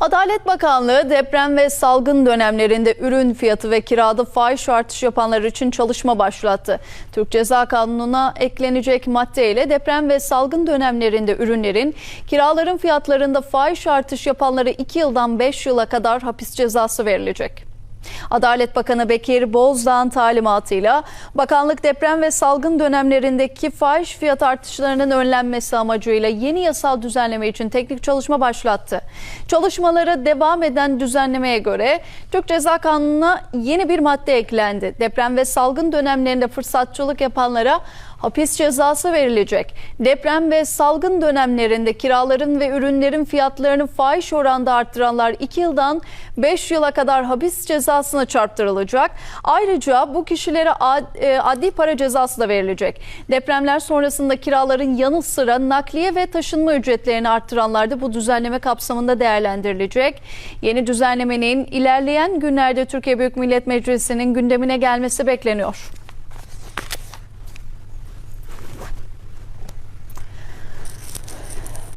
Adalet Bakanlığı deprem ve salgın dönemlerinde ürün fiyatı ve kirada fahiş artış yapanlar için çalışma başlattı. Türk Ceza Kanunu'na eklenecek maddeyle deprem ve salgın dönemlerinde ürünlerin kiraların fiyatlarında fahiş artış yapanlara 2 yıldan 5 yıla kadar hapis cezası verilecek. Adalet Bakanı Bekir Bozdağ'ın talimatıyla bakanlık deprem ve salgın dönemlerindeki fahiş fiyat artışlarının önlenmesi amacıyla yeni yasal düzenleme için teknik çalışma başlattı. Çalışmalara devam eden düzenlemeye göre Türk Ceza Kanunu'na yeni bir madde eklendi. Deprem ve salgın dönemlerinde fırsatçılık yapanlara hapis cezası verilecek. Deprem ve salgın dönemlerinde kiraların ve ürünlerin fiyatlarını fahiş oranda arttıranlar 2 yıldan 5 yıla kadar hapis cezasına çarptırılacak. Ayrıca bu kişilere e, adli para cezası da verilecek. Depremler sonrasında kiraların yanı sıra nakliye ve taşınma ücretlerini arttıranlar da bu düzenleme kapsamında değerlendirilecek. Yeni düzenlemenin ilerleyen günlerde Türkiye Büyük Millet Meclisi'nin gündemine gelmesi bekleniyor.